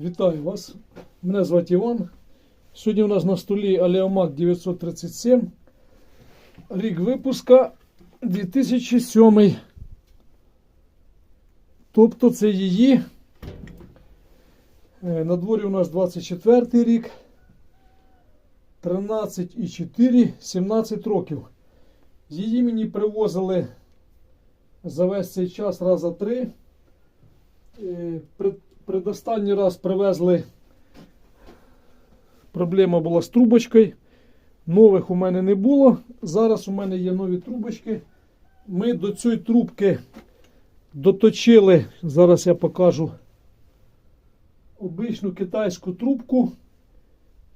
Вітаю вас. Мене звати Іван. Сьогодні у нас на столі Алеомак 937. Рік випуска 2007. Тобто це її. Е, На дворі у нас 24 рік. 13,4, 17 років. Її мені привозили за весь цей час раза три. Предостанній раз привезли. Проблема була з трубочкою. Нових у мене не було. Зараз у мене є нові трубочки. Ми до цієї трубки доточили. Зараз я покажу обичну китайську трубку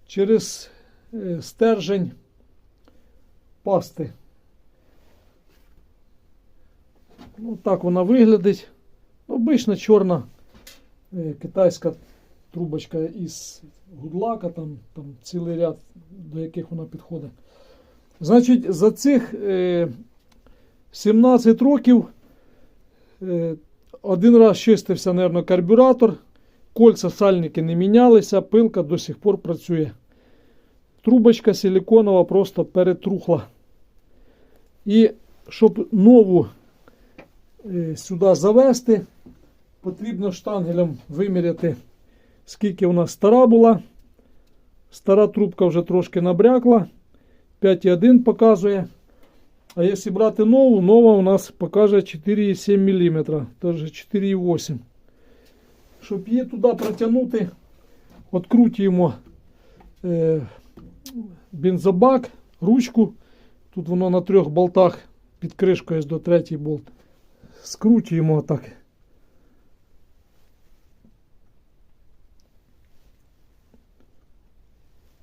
через е, стержень пасти. Ну, так вона виглядить. Обична чорна китайська трубочка із гудлака, там, там цілий ряд, до яких вона підходить. Значить, за цих е, 17 років е, один раз чистився, мабуть, карбюратор, кольця сальники не мінялися, пилка до сих пор працює. Трубочка силиконова просто перетрухла. І щоб нову е, сюди завести, потрібно штангелем виміряти, скільки у нас стара була. Стара трубка вже трошки набрякла. 5,1 показує. А якщо брати нову, нова у нас покаже 4,7 мм, даже 4,8. Щоб її туди протягнути, відкрутюємо е, бензобак, ручку. Тут воно на трьох болтах під кришкою до третій болт. Скручуємо отак.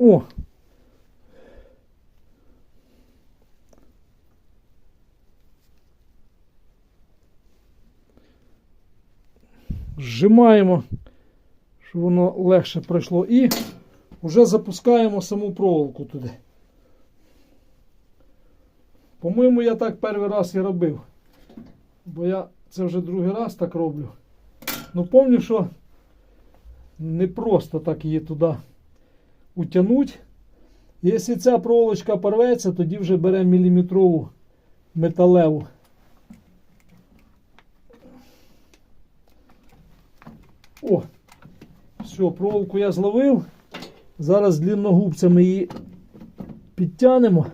О! Зжимаємо, щоб воно легше пройшло. І вже запускаємо саму проволоку туди. По-моєму, я так перший раз і робив. Бо я це вже другий раз так роблю. Ну, пам'ятаю, що не просто так її туди утягнуть. Якщо ця проволочка порветься, тоді вже беремо міліметрову металеву. О, все, проволоку я зловив. Зараз длинногубцями її підтягнемо.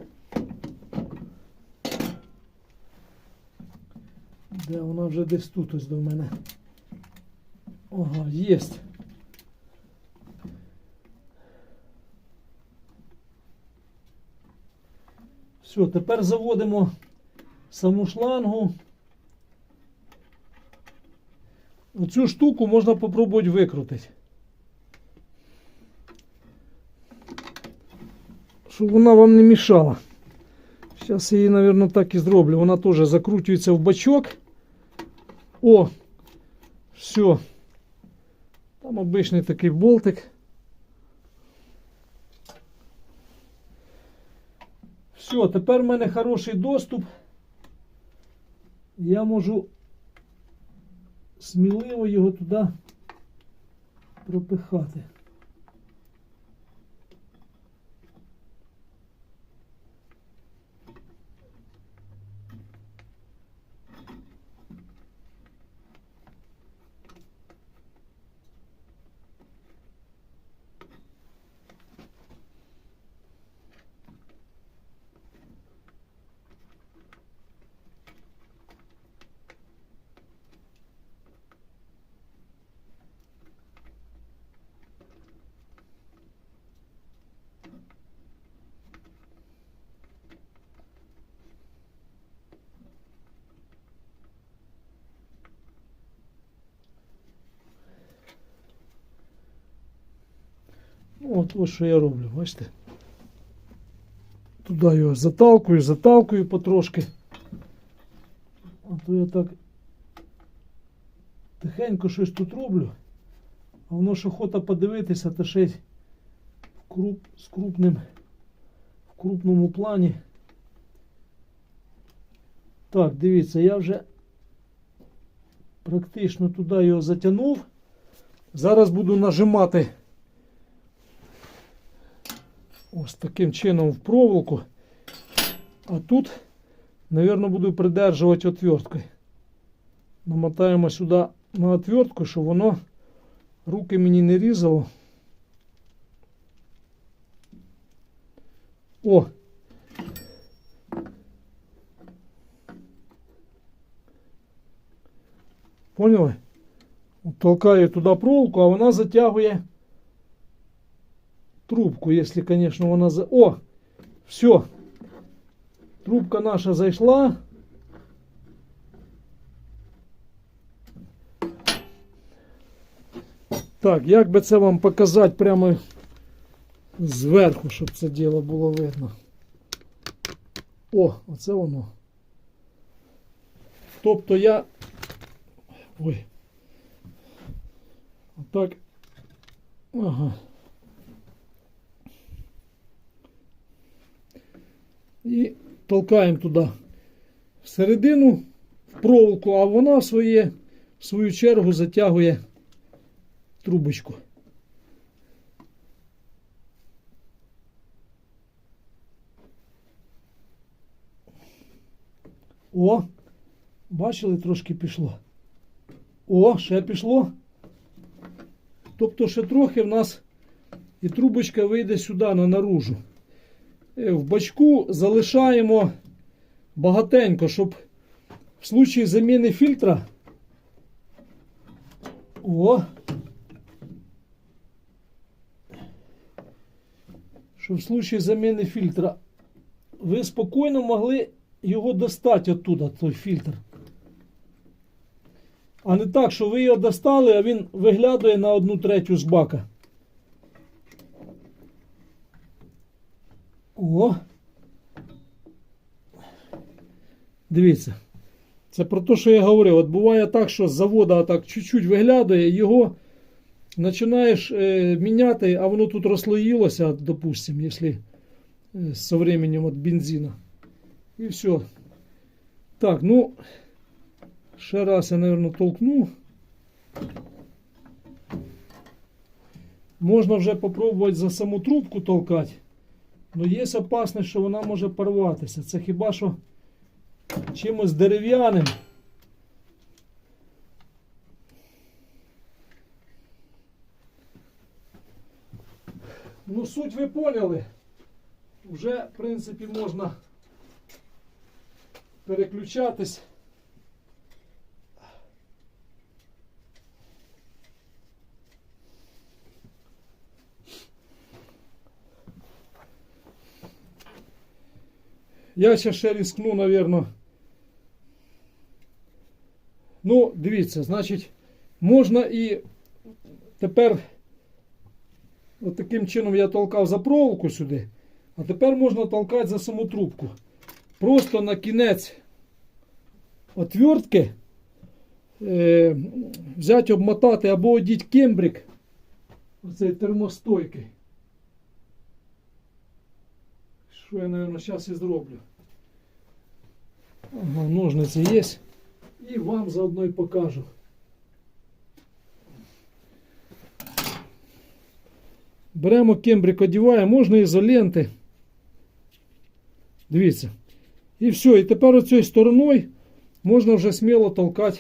Де вона вже десь тут ось до мене. Ага, єсть. Все, тепер заводимо саму шлангу. Оцю штуку можна попробувати викрутити. Щоб вона вам не мішала. Зараз я її, мабуть, так і зроблю. Вона теж закручується в бачок. О! Все. Там обичний такий болтик. Все, тепер в мене хороший доступ. Я можу сміливо його туди пропихати. От ось що я роблю, бачите? Туди його заталкую, заталкую потрошки. А то я так тихенько щось тут роблю. А воно ж охота подивитися, та ще й в круп, з крупним, в крупному плані. Так, дивіться, я вже практично туди його затягнув. Зараз буду нажимати ось таким чином в проволоку. А тут, мабуть, буду придержувати отверткою. Намотаємо сюди на отвертку, щоб воно руки мені не різало. О! Поняли? Толкаю туди проволоку, а вона затягує трубку, если, конечно, вона за... О! Все. Трубка наша зайшла. Так, як би це вам показати прямо зверху, щоб це діло було видно. О, оце воно. Тобто я. Ой. Отак. Ага. І толкаємо туди всередину в проволоку, а вона в, своє, в свою чергу затягує трубочку. О, бачили, трошки пішло. О, ще пішло. Тобто ще трохи в нас і трубочка вийде сюди на наружу. Е, В бачку залишаємо багатенько, щоб в случаї заміни фільтра. О! Щоб в случаї заміни фільтра ви спокійно могли його достати оттуда, той фільтр. А не так, що ви його достали, а він виглядає на одну третю з бака. О. Дивіться. Це про те, що я говорив. От буває так, що з завода так чуть-чуть виглядає, його починаєш е, міняти, а воно тут розслоїлося, допустим, якщо е, со временем от бензина. І все. Так, ну, ще раз я, наверное, толкну. Можна вже попробувати за саму трубку толкати. Ну, є опасність, що вона може порватися. Це хіба що чимось дерев'яним. Ну, суть ви поняли. Вже, в принципі, можна переключатись. Я ще ще рискну, напевно. Ну, дивіться, значить, можна і тепер от таким чином я толкав за проволоку сюди, а тепер можна толкати за саму трубку. Просто на кінець отвертки е, взяти, обмотати або одіть кембрик, оцей термостойкий. Що я, мабуть, зараз і зроблю. Ага, ножниці є. І вам заодно і покажу. Беремо кембрик, одіваємо, можна ізоленти. Дивіться. І все. І тепер оцією стороною можна вже сміло толкати.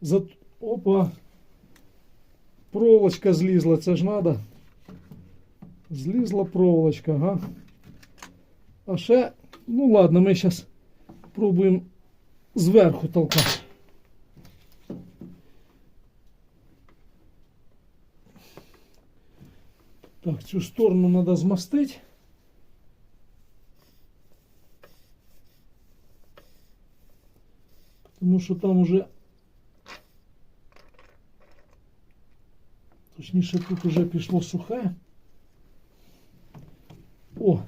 За... Опа. Проволочка злізла, це ж треба. Злізла проволочка, ага. А ще, ну ладно, ми зараз пробуємо зверху толкати. Так, цю сторону треба змастити. Тому що там уже точніше тут уже пішло сухе. О!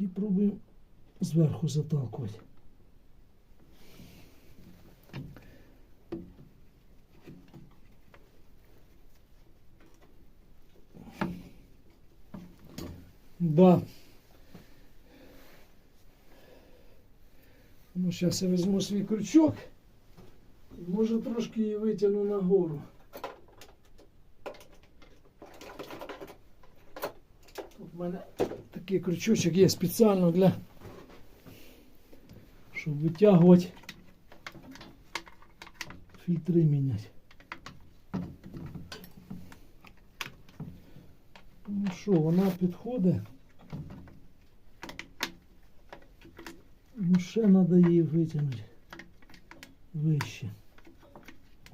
І пробуємо зверху заталкувати. Да. Ну, сейчас я возьму свій крючок. Може трошки її витягну нагору. Тут в мене такий крючочок є спеціально для щоб витягувати фільтри міняти. Ну що, вона підходить. Ну ще треба її витягнути вище.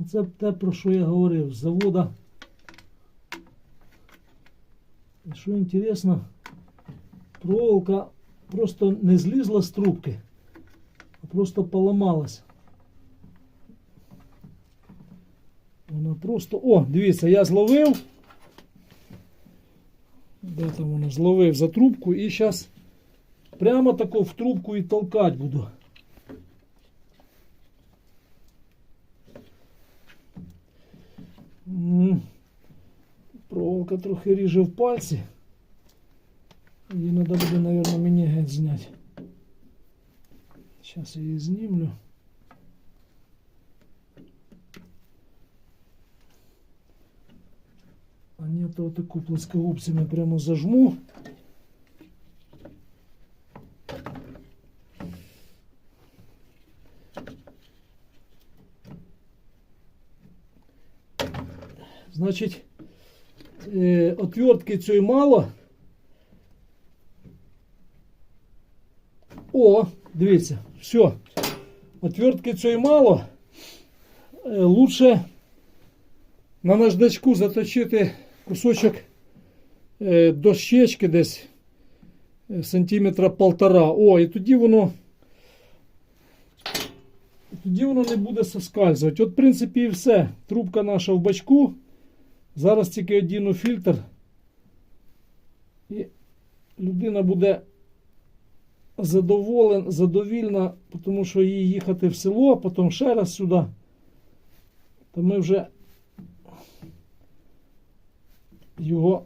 Оце те, про що я говорив, з завода. І Що інтересно, проволока просто не злізла з трубки, просто поламалась. Вона просто... О, дивіться, я зловив. Де там вона зловив за трубку і зараз прямо тако в трубку і толкати буду. Проволока трохи ріже в пальці. Її треба буде, мабуть, мені геть зняти. Зараз її знімлю. А ні, то таку плоскогубцями прямо зажму. Значить, е, отвертки цієї мало. О, дивіться, все. Отвертки цієї мало. Е, лучше на наждачку заточити кусочок е, дощечки десь е, сантиметра полтора. О, і тоді воно. Тоді воно не буде соскальзувати. От, в принципі, і все. Трубка наша в бачку. Зараз тільки одіну фільтр. І людина буде задоволен, задовільна, тому що їй їхати в село, а потім ще раз сюди. То ми вже його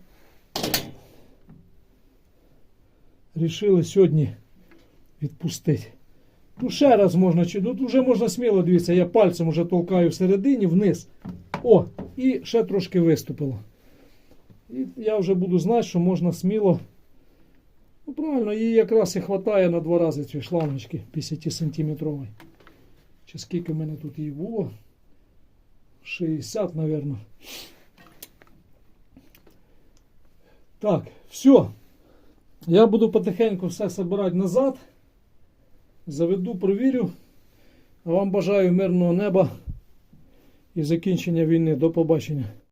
рішили сьогодні відпустити. Ну, ще раз можна, чи ну, вже можна сміло, дивіться, я пальцем вже толкаю всередині вниз. О, і ще трошки виступило. І я вже буду знати, що можна сміло. Ну, правильно, її якраз і вистачає на два рази цієї шлангочки 50 сантиметрової. Чи скільки в мене тут її було? 60, мабуть. Так, все. Я буду потихеньку все збирати назад. Заведу, провірю. А вам бажаю мирного неба і закінчення війни. До побачення.